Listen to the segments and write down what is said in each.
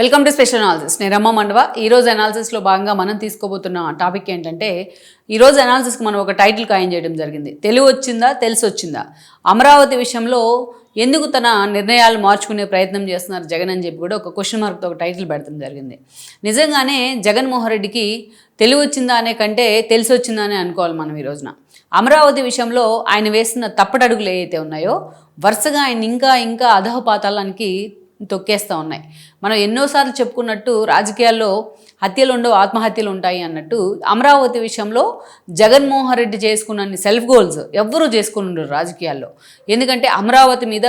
Welcome to special analysis నేను రమ్మ మండవ. ఈరోజు అనాలిసిస్లో భాగంగా మనం తీసుకోబోతున్న టాపిక్ ఏంటంటే ఈరోజు అనాలిసిస్కి మనం ఒక టైటిల్ ఖాయం చేయడం జరిగింది. తెలివి వచ్చిందా తెలిసి వచ్చిందా? అమరావతి విషయంలో ఎందుకు తన నిర్ణయాలు మార్చుకునే ప్రయత్నం చేస్తున్నారు జగన్ అని చెప్పి కూడా ఒక క్వశ్చన్ మార్క్తో ఒక టైటిల్ పెడతాం జరిగింది. నిజంగానే జగన్మోహన్ రెడ్డికి తెలివి వచ్చిందా అనే కంటే తెలిసి వచ్చిందా అని అనుకోవాలి మనం ఈ రోజున. అమరావతి విషయంలో ఆయన వేసిన తప్పటడుగులు ఏవైతే ఉన్నాయో వరుసగా ఆయన ఇంకా ఇంకా అధహపాతాలానికి తొక్కేస్తూ ఉన్నాయి. మనం ఎన్నోసార్లు చెప్పుకున్నట్టు రాజకీయాల్లో హత్యలు ఉండవు ఆత్మహత్యలు ఉంటాయి అన్నట్టు అమరావతి విషయంలో జగన్మోహన్ రెడ్డి చేసుకున్న సెల్ఫ్ గోల్స్ ఎవ్వరూ చేసుకుని ఉండరు రాజకీయాల్లో. ఎందుకంటే అమరావతి మీద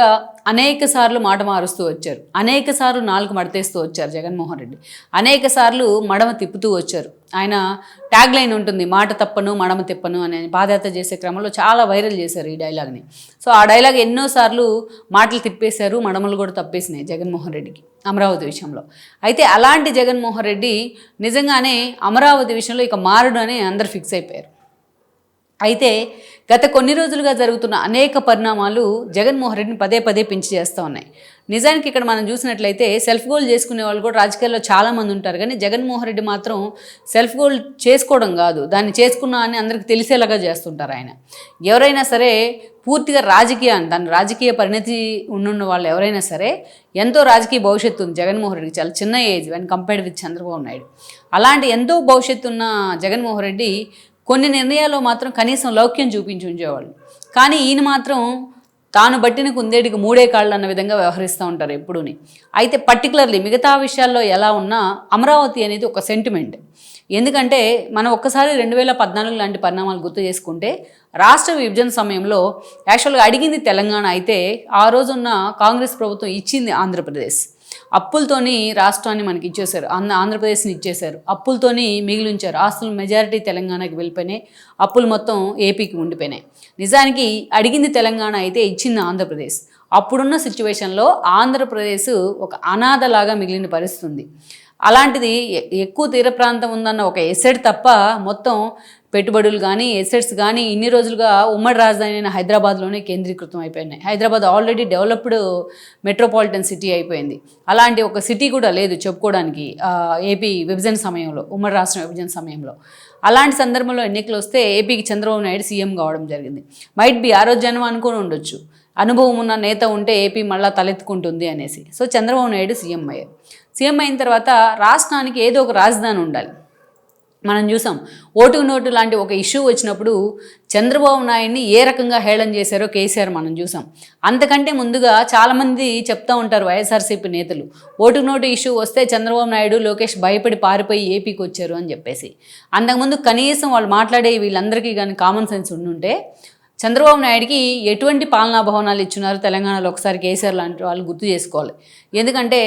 అనేక సార్లు మాట మారుస్తూ వచ్చారు. అనేక సార్లు నాలుగు మడతేస్తూ వచ్చారు జగన్మోహన్ రెడ్డి. అనేక సార్లు మడమ తిప్పుతూ వచ్చారు. ఆయన ట్యాగ్ లైన్ ఉంటుంది మాట తప్పను మడమ తిప్పను అని పాదయాత్ర చేసే క్రమంలో చాలా వైరల్ చేశారు ఈ డైలాగ్ని సో ఆ డైలాగ్ ఎన్నోసార్లు మాటలు తిప్పేశారు మడమలు కూడా తప్పేసినాయి జగన్మోహన్ రెడ్డికి. అమరావతి విషయంలో. అయితే అలాంటి జగన్మోహన్ రెడ్డి నిజంగానే అమరావతి విషయంలో ఇక మారడు అని అందరు ఫిక్స్ అయిపోయారు. అయితే గత కొన్ని రోజులుగా జరుగుతున్న అనేక పరిణామాలు జగన్మోహన్ రెడ్డిని పదే పదే పెంచి చేస్తూ ఉన్నాయి. నిజానికి ఇక్కడ మనం చూసినట్లయితే సెల్ఫ్ గోల్ చేసుకునే వాళ్ళు కూడా రాజకీయాల్లో చాలామంది ఉంటారు. కానీ జగన్మోహన్ రెడ్డి మాత్రం సెల్ఫ్ గోల్ చేసుకోవడం కాదు. దాన్ని చేసుకున్నా అని అందరికి తెలిసేలాగా చేస్తుంటారు ఆయన. ఎవరైనా సరే పూర్తిగా రాజకీయాన్ని దాని రాజకీయ పరిణతి ఉన్న వాళ్ళు ఎవరైనా సరే ఎంతో రాజకీయ భవిష్యత్తు ఉంది జగన్మోహన్ రెడ్డికి. చాలా చిన్న age. When compared with Chandrababu Naidu. అలాంటి ఎంతో భవిష్యత్తు ఉన్న జగన్మోహన్ రెడ్డి కొన్ని నిర్ణయాల్లో మాత్రం కనీసం లౌక్యం చూపించి ఉంచేవాళ్ళు కానీ ఈయన మాత్రం తాను బట్టిన కుందేటికి మూడే కాళ్ళు అన్న విధంగా వ్యవహరిస్తూ ఉంటారు ఎప్పుడూని. అయితే పర్టికులర్లీ మిగతా విషయాల్లో ఎలా ఉన్నా అమరావతి అనేది ఒక సెంటిమెంట్. ఎందుకంటే మనం ఒక్కసారి రెండు వేల పద్నాలుగు లాంటి పరిణామాలు గుర్తు చేసుకుంటే రాష్ట్ర విభజన సమయంలో యాక్చువల్గా అడిగింది తెలంగాణ అయితే ఆ రోజున్న కాంగ్రెస్ ప్రభుత్వం ఇచ్చింది ఆంధ్రప్రదేశ్. అప్పులతోని రాష్ట్రాన్ని మనకి ఇచ్చేశారు. ఆంధ్ర ఆంధ్రప్రదేశ్ని ఇచ్చేశారు. అప్పులతోని మిగిలించారు. ఆస్తులు మెజారిటీ తెలంగాణకి వెళ్ళిపోయినాయి. అప్పులు మొత్తం ఏపీకి ఉండిపోయినాయి. నిజానికి అడిగింది తెలంగాణ అయితే ఇచ్చింది ఆంధ్రప్రదేశ్. అప్పుడున్న సిచ్యువేషన్లో ఆంధ్రప్రదేశ్ ఒక అనాథలాగా మిగిలిన పరిస్థితి అలాంటిది ఎక్కువ తీర ప్రాంతం ఉందన్న ఒక ఎసెడ్ తప్ప మొత్తం పెట్టుబడులు కానీ ఎసెట్స్ కానీ ఇన్ని రోజులుగా ఉమ్మడి రాజధాని అయిన హైదరాబాద్లోనే కేంద్రీకృతం అయిపోయినాయి. Hyderabad already developed metropolitan city అయిపోయింది. అలాంటి ఒక సిటీ కూడా లేదు చెప్పుకోవడానికి ఏపీ విభజన సమయంలో ఉమ్మడి రాష్ట్రం విభజన సమయంలో. అలాంటి సందర్భంలో ఎన్నికలు వస్తే ఏపీకి చంద్రబాబు నాయుడు సీఎం కావడం జరిగింది. మైట్ బి ఆ రోజు జనం అనుకుని ఉండొచ్చు. అనుభవం ఉన్న నేత ఉంటే ఏపీ మళ్ళా తలెత్తుకుంటుంది అనేసి. సో చంద్రబాబు నాయుడు సీఎం అయ్యారు. సీఎం అయిన తర్వాత రాష్ట్రానికి ఏదో ఒక రాజధాని ఉండాలి. మనం చూసాం. ఓటు నోటు లాంటి ఒక ఇష్యూ వచ్చినప్పుడు చంద్రబాబు నాయుడిని ఏ రకంగా హేళన చేశారో కేసీఆర్ మనం చూసాం. అంతకంటే ముందుగా చాలామంది చెప్తా ఉంటారు వైఎస్ఆర్సీపీ నేతలు ఓటు నోటు ఇష్యూ వస్తే చంద్రబాబు నాయుడు లోకేష్ భయపడి పారిపోయి ఏపీకి వచ్చారు అని చెప్పేసి. అంతకుముందు కనీసం వాళ్ళు మాట్లాడే వీళ్ళందరికీ కానీ కామన్ సెన్స్ ఉండుంటే చంద్రబాబు నాయుడికి ఎటువంటి పాలనా భవనాలు ఇచ్చున్నారు తెలంగాణలో ఒకసారి కేసీఆర్ లాంటి వాళ్ళు గుర్తు చేసుకోవాలి. ఎందుకంటే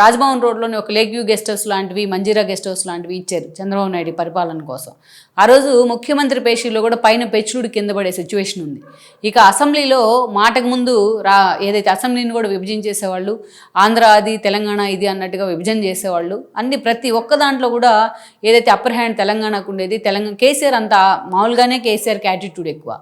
రాజ్భవన్ రోడ్లోని ఒక లేక్ వ్యూ గెస్ట్ హౌస్ లాంటివి మంజీరా గెస్ట్ హౌస్ లాంటివి ఇచ్చారు చంద్రబాబు నాయుడు పరిపాలన కోసం. ఆ రోజు ముఖ్యమంత్రి పేషీలో కూడా పైన పెచ్చుడు కింద పడే సిచ్యువేషన్ ఉంది. ఇక అసెంబ్లీలో మాటకు ముందు రా ఏదైతే అసెంబ్లీని కూడా విభజించేసేవాళ్ళు ఆంధ్ర అది తెలంగాణ ఇది అన్నట్టుగా విభజన చేసేవాళ్ళు. అన్ని ప్రతి ఒక్క దాంట్లో కూడా ఏదైతే అప్పర్ హ్యాండ్ తెలంగాణకు ఉండేది తెలంగాణ కేసీఆర్ అంతా మామూలుగానే కేసీఆర్కి యాటిట్యూడ్ ఎక్కువ.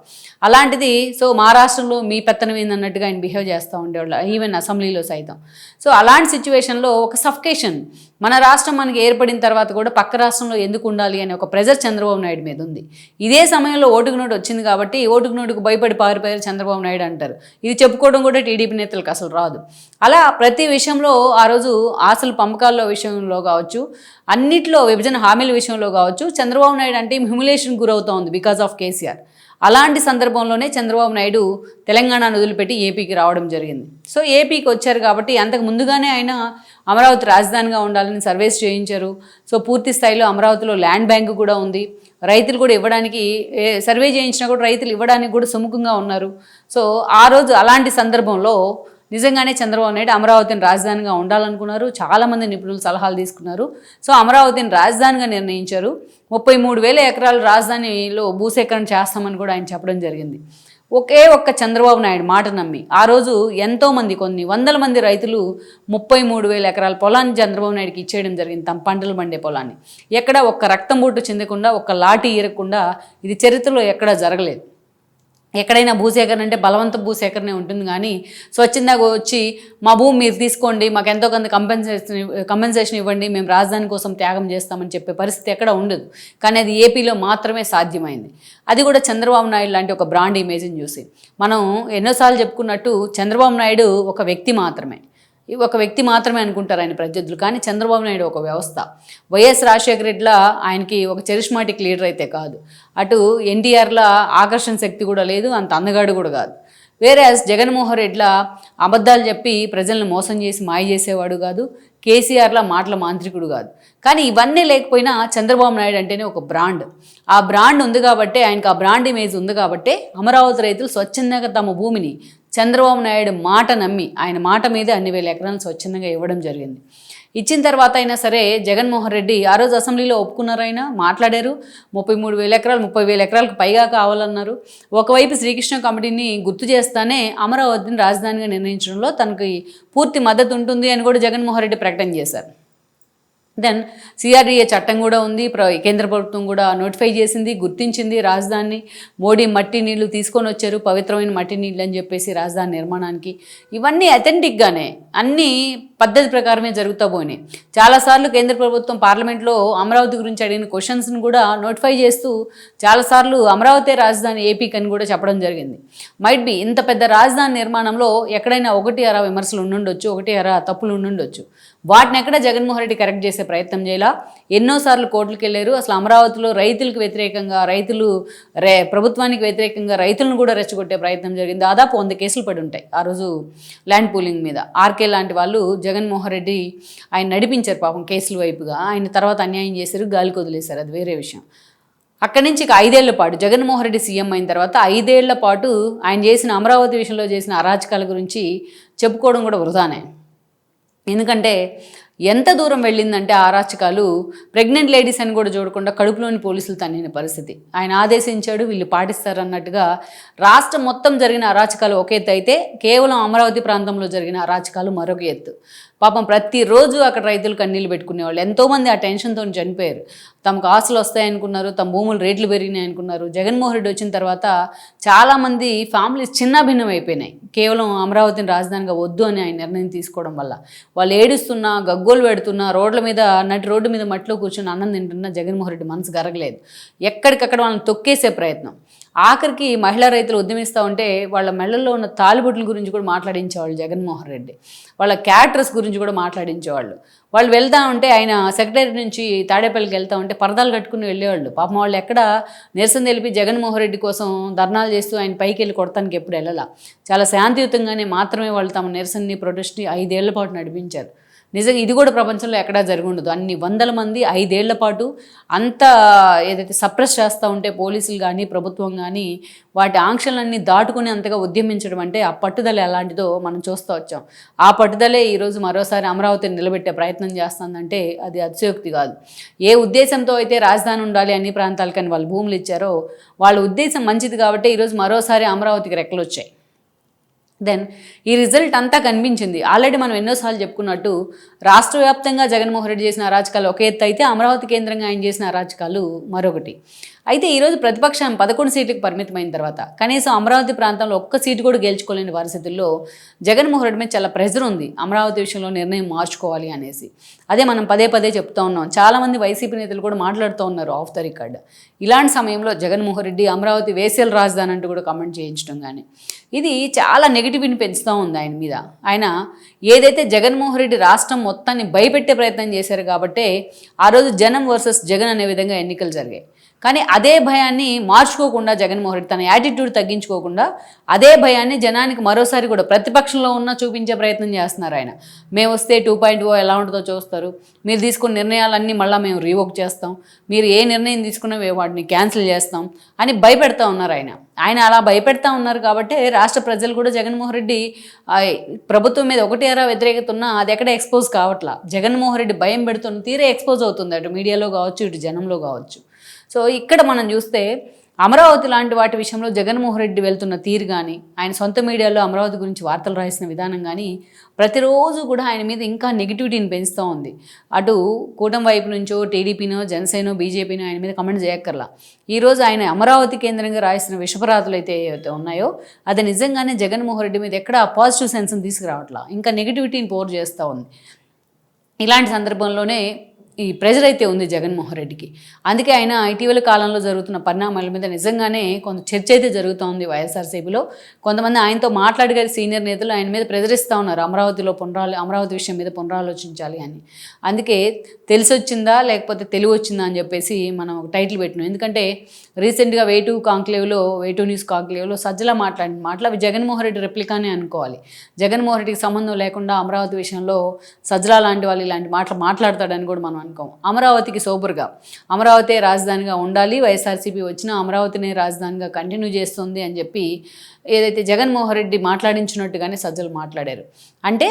అలాంటిది సో మా రాష్ట్రంలో మీ పెత్తనం ఏందన్నట్టుగా ఆయన బిహేవ్ చేస్తూ ఉండేవాళ్ళు ఈవెన్ అసెంబ్లీలో సైతం. సో అలాంటి సిచ్యువేషన్లో ఒక సఫ్కేషన్ మన రాష్ట్రం మనకి ఏర్పడిన తర్వాత కూడా పక్క రాష్ట్రంలో ఎందుకు ఉండాలి అనే ఒక ప్రెజర్ చంద్రబాబు నాయుడు మీద ఉంది. ఇదే సమయంలో ఓటుకు నోటు వచ్చింది కాబట్టి ఓటుకు నోటుకు భయపడి పారిపోయారు చంద్రబాబు నాయుడు అంటారు. ఇది చెప్పుకోవడం కూడా టీడీపీ నేతలకు అసలు రాదు. అలా ప్రతి విషయంలో ఆ రోజు ఆశలు పంపకాల్లో విషయంలో కావచ్చు అన్నిట్లో విభజన హామీల విషయంలో కావచ్చు చంద్రబాబు నాయుడు అంటే హ్యూమిలేషన్ గురవుతూ ఉంది బికాస్ ఆఫ్ కేసీఆర్. అలాంటి సందర్భంలోనే చంద్రబాబు నాయుడు తెలంగాణను వదిలిపెట్టి ఏపీకి రావడం జరిగింది. సో ఏపీకి వచ్చారు కాబట్టి అంతకు ముందుగానే ఆయన అమరావతి రాజధానిగా ఉండాలని సర్వేస్ చేయించారు. సో పూర్తి స్థాయిలో అమరావతిలో ల్యాండ్ బ్యాంక్ కూడా ఉంది. రైతులు కూడా ఇవ్వడానికి ఏ సర్వే చేయించినా కూడా రైతులు ఇవ్వడానికి కూడా సుముఖంగా ఉన్నారు. సో ఆ రోజు అలాంటి సందర్భంలో నిజంగానే చంద్రబాబు నాయుడు అమరావతిని రాజధానిగా ఉండాలనుకున్నారు. చాలామంది నిపుణులు సలహాలు తీసుకున్నారు. సో అమరావతిని రాజధానిగా నిర్ణయించారు. ముప్పై మూడు వేల ఎకరాల రాజధానిలో భూసేకరణ చేస్తామని కూడా ఆయన చెప్పడం జరిగింది. ఒకే ఒక్క చంద్రబాబు నాయుడు మాట నమ్మి ఆ రోజు ఎంతోమంది కొన్ని వందల మంది రైతులు ముప్పై మూడు వేల ఎకరాల పొలాన్ని చంద్రబాబు నాయుడుకి ఇచ్చేయడం జరిగింది. తమ పంటలు పండే పొలాన్ని. ఎక్కడ ఒక్క రక్తం బొట్టు చెందకుండా ఒక్క లాఠీ ఇరగకుండా ఇది చరిత్రలో ఎక్కడా జరగలేదు. ఎక్కడైనా భూసేకరణ అంటే బలవంత భూసేకరణ ఉంటుంది కానీ స్వచ్ఛందంగా వచ్చి మా భూమి మీరు తీసుకోండి మాకు ఎంతో కొంత కంపెన్సేషన్ కంపెన్సేషన్ ఇవ్వండి మేము రాజధాని కోసం త్యాగం చేస్తామని చెప్పే పరిస్థితి ఎక్కడ ఉండదు. కానీ అది ఏపీలో మాత్రమే సాధ్యమైంది. అది కూడా చంద్రబాబు నాయుడు లాంటి ఒక బ్రాండ్ ఇమేజ్ని చూసి. మనం ఎన్నోసార్లు చెప్పుకున్నట్టు చంద్రబాబు నాయుడు ఒక వ్యక్తి మాత్రమే. ఒక వ్యక్తి మాత్రమే అనుకుంటారు ఆయన ప్రత్యర్థులు కానీ చంద్రబాబు నాయుడు ఒక వ్యవస్థ. వైఎస్ రాజశేఖర రెడ్డిలా ఆయనకి ఒక చరిష్మాటిక్ లీడర్ అయితే కాదు. అటు ఎన్టీఆర్లా ఆకర్షణ శక్తి కూడా లేదు అంత అందగాడు కూడా కాదు. వేరే జగన్మోహన్ రెడ్డిలా అబద్ధాలు చెప్పి ప్రజలను మోసం చేసి మాయ చేసేవాడు కాదు కేసీఆర్లా మాటల మాంత్రికుడు కాదు. కానీ ఇవన్నీ లేకపోయినా చంద్రబాబు నాయుడు అంటేనే ఒక బ్రాండ్. ఆ బ్రాండ్ ఉంది కాబట్టి ఆయనకు ఆ బ్రాండ్ ఇమేజ్ ఉంది కాబట్టి అమరావతి రైతులు స్వచ్ఛందంగా తమ భూమిని చంద్రబాబు నాయుడు మాట నమ్మి ఆయన మాట మీదే అన్ని వేల ఎకరాలను స్వచ్ఛందంగా ఇవ్వడం జరిగింది. ఇచ్చిన తర్వాత అయినా సరే జగన్మోహన్ రెడ్డి ఆ రోజు అసెంబ్లీలో ఒప్పుకున్నారు మాట్లాడారు. ముప్పై మూడు వేల ఎకరాలు ముప్పై వేల ఎకరాలకు పైగా కావాలన్నారు. ఒకవైపు శ్రీకృష్ణ కమిటీని గుర్తు చేస్తానే అమరావతిని రాజధానిగా నిర్ణయించడంలో తనకి పూర్తి మద్దతు ఉంటుంది అని కూడా జగన్మోహన్ రెడ్డి ప్రకటన చేశారు. దెన్ సిఆర్డీఏ చట్టం కూడా ఉంది. ప్ర కేంద్ర ప్రభుత్వం కూడా నోటిఫై చేసింది గుర్తించింది రాజధాని. మోడీ మట్టి నీళ్ళు తీసుకొని వచ్చారు పవిత్రమైన మట్టి నీళ్ళు అని చెప్పేసి రాజధాని నిర్మాణానికి. ఇవన్నీ అథెంటిక్గానే అన్నీ పద్ధతి ప్రకారమే జరుగుతూ పోయినాయి. చాలాసార్లు కేంద్ర ప్రభుత్వం పార్లమెంట్లో అమరావతి గురించి అడిగిన క్వశ్చన్స్ని కూడా నోటిఫై చేస్తూ చాలాసార్లు అమరావతి రాజధాని ఏపీకి అని కూడా చెప్పడం జరిగింది. మైట్ బి ఇంత పెద్ద రాజధాని నిర్మాణంలో ఎక్కడైనా ఒకటి అర విమర్శలు ఉండుండొచ్చు ఒకటి అర తప్పులు ఉండుండొచ్చు. వాటిని ఎక్కడ జగన్మోహన్ రెడ్డి కరెక్ట్ చేసే ప్రయత్నం చేయాల. ఎన్నోసార్లు కోర్టులకు వెళ్ళారు. అసలు అమరావతిలో రైతులకు వ్యతిరేకంగా రైతులు రే ప్రభుత్వానికి వ్యతిరేకంగా రైతులను కూడా రెచ్చగొట్టే ప్రయత్నం జరిగింది. దాదాపు వంద కేసులు పడి ఉంటాయి ఆ రోజు ల్యాండ్ పూలింగ్ మీద. ఆర్కే లాంటి వాళ్ళు జగన్మోహన్ రెడ్డి ఆయన నడిపించారు పాపం కేసుల వైపుగా. ఆయన తర్వాత అన్యాయం చేశారు గాలికి వదిలేశారు. అది వేరే విషయం. అక్కడి నుంచి ఇక ఐదేళ్ళ పాటు జగన్మోహన్ రెడ్డి సీఎం అయిన తర్వాత ఐదేళ్ళ పాటు ఆయన చేసిన అమరావతి విషయంలో చేసిన అరాచకాల గురించి చెప్పుకోవడం కూడా వృధానే. ఎందుకంటే ఎంత దూరం వెళ్ళిందంటే ఆరాచకాలు ప్రెగ్నెంట్ లేడీస్ అని కూడా చూడకుండా కడుపులోని పోలీసులు తన్నిన పరిస్థితి. ఆయన ఆదేశించాడు వీళ్ళు పాటిస్తారు అన్నట్టుగా రాష్ట్రం మొత్తం జరిగిన అరాచకాలు ఒక ఎత్తు అయితే కేవలం అమరావతి ప్రాంతంలో జరిగిన అరాచకాలు మరొక ఎత్తు. పాపం ప్రతిరోజు అక్కడ రైతులు కన్నీళ్ళు పెట్టుకునేవాళ్ళు. ఎంతోమంది ఆ టెన్షన్తో చనిపోయారు. తమకు ఆస్తులు వస్తాయనుకున్నారు తమ భూములు రేట్లు పెరిగినాయి అనుకున్నారు జగన్మోహన్ రెడ్డి వచ్చిన తర్వాత చాలామంది ఫ్యామిలీస్ చిన్న భిన్నం అయిపోయినాయి కేవలం అమరావతిని రాజధానిగా వద్దు అని ఆయన నిర్ణయం తీసుకోవడం వల్ల. వాళ్ళు ఏడుస్తున్నా గగ్గోలు పెడుతున్నా రోడ్ల మీద నటి రోడ్డు మీద మట్టిలో కూర్చొని అన్నం తింటున్నా జగన్మోహన్ రెడ్డి మనసు గరగలేదు ఎక్కడికక్కడ వాళ్ళని తొక్కేసే ప్రయత్నం. ఆఖరికి మహిళా రైతులు ఉద్యమిస్తూ ఉంటే వాళ్ళ మెళ్ళల్లో ఉన్న తాలిబొట్ల గురించి కూడా మాట్లాడించేవాళ్ళు జగన్మోహన్ రెడ్డి. వాళ్ళ క్యారెక్టర్స్ గురించి కూడా మాట్లాడించేవాళ్ళు. వాళ్ళు వెళ్తా ఉంటే ఆయన సెక్రటరీ నుంచి తాడేపల్లికి వెళ్తా ఉంటే పరదాలు కట్టుకుని వెళ్ళేవాళ్ళు. పాపం వాళ్ళు ఎక్కడ నిరసన తెలిపి జగన్మోహన్ రెడ్డి కోసం ధర్నాలు చేస్తూ ఆయన పైకి వెళ్ళి కొడతానికి ఎప్పుడు వెళ్ళాల. చాలా శాంతియుతంగానే మాత్రమే వాళ్ళు తమ నిరసనని ప్రొటెస్ట్ని ఐదేళ్ళ పాటు నడిపించారు. నిజంగా ఇది కూడా ప్రపంచంలో ఎక్కడా జరిగి ఉండదు అన్ని వందల మంది ఐదేళ్ళ పాటు అంత ఏదైతే సప్రెస్ చేస్తూ ఉంటే పోలీసులు కానీ ప్రభుత్వం కానీ వాటి ఆంక్షలన్నీ దాటుకుని అంతగా ఉద్యమించడం అంటే ఆ పట్టుదల ఎలాంటిదో మనం చూస్తూ వచ్చాం. ఆ పట్టుదలే ఈరోజు మరోసారి అమరావతిని నిలబెట్టే ప్రయత్నం చేస్తుందంటే అది అతిశయోక్తి కాదు. ఏ ఉద్దేశంతో అయితే రాజధాని ఉండాలి అన్ని ప్రాంతాలకని వాళ్ళు భూములు ఇచ్చారో వాళ్ళ ఉద్దేశం మంచిది కాబట్టి ఈరోజు మరోసారి అమరావతికి రెక్కలు వచ్చాయి దెన్ ఈ రిజల్ట్ అంతా కనిపించింది. ఆల్రెడీ మనం ఎన్నోసార్లు చెప్పుకున్నట్టు రాష్ట్ర వ్యాప్తంగా జగన్మోహన్ రెడ్డి చేసిన అరాచకాలు ఒక ఎత్తు అయితే అమరావతి కేంద్రంగా ఆయన చేసిన అరాచకాలు మరొకటి. అయితే ఈరోజు ప్రతిపక్షం పదకొండు సీట్లకు పరిమితమైన తర్వాత కనీసం అమరావతి ప్రాంతంలో ఒక్క సీటు కూడా గెలుచుకోలేని పరిస్థితుల్లో జగన్మోహన్ రెడ్డి మీద చాలా ప్రెజర్ ఉంది. అమరావతి విషయంలో నిర్ణయం మార్చుకోవాలి అనేసి. అదే మనం పదే పదే చెప్తా ఉన్నాం. చాలామంది వైసీపీ నేతలు కూడా మాట్లాడుతూ ఉన్నారు ఆఫ్ ద రికార్డ్. ఇలాంటి సమయంలో జగన్మోహన్ రెడ్డి అమరావతి వేసేల రాజధాని అంటూ కూడా కమెంట్ చేయించడం కానీ ఇది చాలా నెగిటివిటీని పెంచుతూ ఉంది ఆయన మీద. ఆయన ఏదైతే జగన్మోహన్ రెడ్డి రాష్ట్రం మొత్తాన్ని భయపెట్టే ప్రయత్నం చేశారు కాబట్టే ఆ రోజు జనం వర్సెస్ జగన్ అనే విధంగా ఎన్నికలు జరిగాయి. కానీ అదే భయాన్ని మార్చుకోకుండా జగన్మోహన్ రెడ్డి తన యాటిట్యూడ్ తగ్గించుకోకుండా అదే భయాన్ని జనానికి మరోసారి కూడా ప్రతిపక్షంలో ఉన్న చూపించే ప్రయత్నం చేస్తున్నారు ఆయన. మేము వస్తే టూ పాయింట్ ఓ ఎలా ఉంటుందో చూస్తారు. మీరు తీసుకున్న నిర్ణయాలన్నీ మళ్ళీ మేము రీవోక్ చేస్తాం. మీరు ఏ నిర్ణయం తీసుకున్నా మేము వాటిని క్యాన్సిల్ చేస్తాం అని భయపెడతా ఉన్నారు ఆయన. ఆయన అలా భయపెడతా ఉన్నారు కాబట్టి రాష్ట్ర ప్రజలు కూడా జగన్మోహన్ రెడ్డి ప్రభుత్వం మీద ఒకటి ఎరా వ్యతిరేకత ఉన్నా అది ఎక్కడ ఎక్స్పోజ్ కావట్లా. జగన్మోహన్ రెడ్డి భయం పెడుతున్న తీరే ఎక్స్పోజ్ అవుతుంది అటు మీడియాలో కావచ్చు ఇటు జనంలో కావచ్చు. సో ఇక్కడ మనం చూస్తే అమరావతి లాంటి వాటి విషయంలో జగన్మోహన్ రెడ్డి వెళ్తున్న తీరు కానీ ఆయన సొంత మీడియాలో అమరావతి గురించి వార్తలు రాసిన విధానం కానీ ప్రతిరోజు కూడా ఆయన మీద ఇంకా నెగిటివిటీని పెంచుతూ ఉంది. అటు కూటమి వైపు నుంచో టీడీపీనో జనసేనో బీజేపీనో ఆయన మీద కమెంట్ చేయక్కర్లా. ఈరోజు ఆయన అమరావతి కేంద్రంగా రాసిన విషపరాతులు అయితే ఏవైతే ఉన్నాయో అది నిజంగానే జగన్మోహన్ రెడ్డి మీద ఎక్కడ పాజిటివ్ సెన్స్ని తీసుకురావట్లా. ఇంకా నెగిటివిటీని పోర్ చేస్తూ ఉంది. ఇలాంటి సందర్భంలోనే ఈ ప్రెజర్ అయితే ఉంది జగన్మోహన్ రెడ్డికి. అందుకే ఆయన ఇటీవల కాలంలో జరుగుతున్న పరిణామాల మీద నిజంగానే కొంత చర్చ అయితే జరుగుతూ ఉంది వైఎస్ఆర్సీపీలో. కొంతమంది ఆయనతో మాట్లాడగలిగే సీనియర్ నేతలు ఆయన మీద ప్రెజరిస్తూ ఉన్నారు. అమరావతిలో పునరాలు అమరావతి విషయం మీద పునరాలోచించాలి అని. అందుకే తెలిసి వచ్చిందా లేకపోతే తెలివి వచ్చిందా అని చెప్పేసి మనం ఒక టైటిల్ పెట్టినాం. ఎందుకంటే రీసెంట్గా వేటు కాంక్లేవ్లో వేటు న్యూస్ కాంక్లేవ్లో సజ్జల మాట్లాడిన మాటలు అవి జగన్మోహన్ రెడ్డి రెప్లికానే అనుకోవాలి. జగన్మోహన్ రెడ్డికి సంబంధం లేకుండా అమరావతి విషయంలో సజ్జల లాంటి వాళ్ళు ఇలాంటి మాటలు మాట్లాడతాడని కూడా మనం అనుకోం. అమరావతికి సూపర్గా అమరావతి రాజధానిగా ఉండాలి వైఎస్ఆర్సీపీ వచ్చిన అమరావతిని రాజధానిగా కంటిన్యూ చేస్తుంది అని చెప్పి ఏదైతే జగన్మోహన్ రెడ్డి మాట్లాడించినట్టుగానే సజ్జలు మాట్లాడారు. అంటే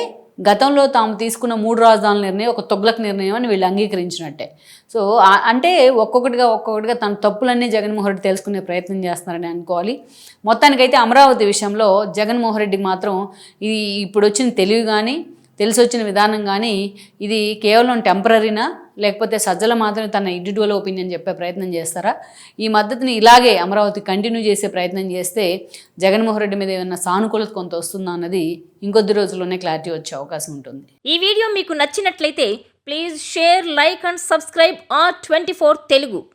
గతంలో తాము తీసుకున్న మూడు రాజధానుల నిర్ణయం ఒక తొగ్లక్ నిర్ణయం అని వీళ్ళు అంగీకరించినట్టే. సో అంటే ఒక్కొక్కటిగా ఒక్కొక్కటిగా తన తప్పులన్నీ జగన్మోహన్ రెడ్డి తెలుసుకునే ప్రయత్నం చేస్తున్నారని అనుకోవాలి. మొత్తానికైతే అమరావతి విషయంలో జగన్మోహన్ రెడ్డికి మాత్రం ఇది ఇప్పుడు వచ్చిన తెలివి కానీ తెలిసి వచ్చిన విధానం కానీ ఇది కేవలం టెంపరీనా? లేకపోతే సజ్జల మాత్రమే తన ఇండివిజువల్ ఒపీనియన్ చెప్పే ప్రయత్నం చేస్తారా? ఈ మద్దతుని ఇలాగే అమరావతి కంటిన్యూ చేసే ప్రయత్నం చేస్తే జగన్మోహన్ రెడ్డి మీద ఏమైనా సానుకూలత కొంత వస్తుందా అన్నది ఇంకొద్ది రోజుల్లోనే క్లారిటీ వచ్చే అవకాశం ఉంటుంది. ఈ వీడియో మీకు నచ్చినట్లయితే please share like and subscribe R twenty Telugu